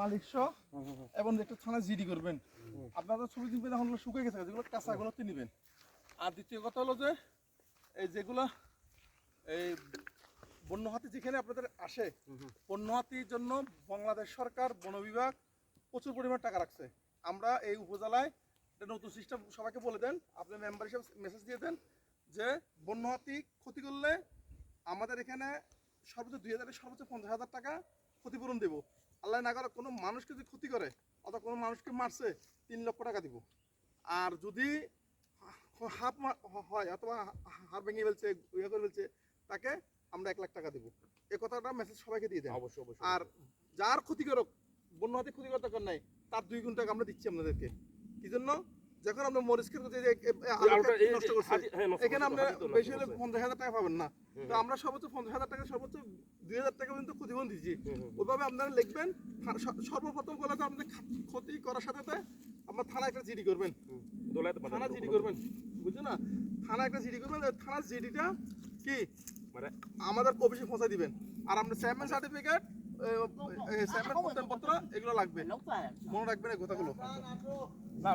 মালিক সহ, এবং একটা জিডি করবেন। আপনারা ছবি এখন শুকিয়ে গেছে, যেগুলো আর দ্বিতীয় কথা হলো যে, এই যেগুলো, এই যেখানে আপনাদের আসে জন্য বাংলাদেশ সরকার, বন বিভাগ প্রচুর পরিমাণ টাকা রাখছে। আমরা এই উপজেলায় একটা নতুন সিস্টেম সবাইকে বলে দেন, আপনি মেম্বার হিসেবে মেসেজ দিয়ে দেন যে, বন্য হাতি ক্ষতি করলে আমাদের এখানে সর্বোচ্চ দুই হাজার সর্বোচ্চ পঞ্চাশ হাজার টাকা ক্ষতিপূরণ দেব। আল্লাহ না করে কোনো মানুষকে যদি ক্ষতি করে অথবা কোনো মানুষকে মারছে তিন লক্ষ টাকা দিব। আর যদি হাফ হয় অথবা হাড় ভেঙে ফেলছে ইয়ে করে ফেলছে তাকে আমরা এক লাখ টাকা দেবো। এ কথাটা মেসেজ সবাইকে দিয়ে দেয় অবশ্যই অবশ্যই আর যার ক্ষতিকারক বন্য হাতে ক্ষতিকর দরকার নাই তার দুই গুণ টাকা আমরা দিচ্ছি আপনাদেরকে। কি জন্য? যখন আমরা মরিচকে যে যে- নষ্ট করছে হ্যাঁ, এখানে নষ্ট বেশি হলে পঞ্চাশ হাজার টাকা পাবেন না। তো আমরা সর্বোচ্চ পঞ্চাশ হাজার টাকা সর্বোচ্চ দুই হাজার টাকা পর্যন্ত ক্ষতিপূরণ দিচ্ছি। ওইভাবে আপনারা লিখবেন সর্বপ্রথম বলে তো আপনাদের খা- ক্ষতি করার সাথে সাথে আপনার থানা একটা জিডি করবেন। থানা জিডি করবেন। বুঝছ না? থানা একটা জিডি করবেন থানার জিডিটা কি? মানে আমাদের অফিসে পৌঁছে দিবেন। আর আপনার চেয়ারম্যান সার্টিফিকেট প্রত্যয়নপত্র এগুলো লাগবে। মনে রাখবেন এই কথাগুলো। না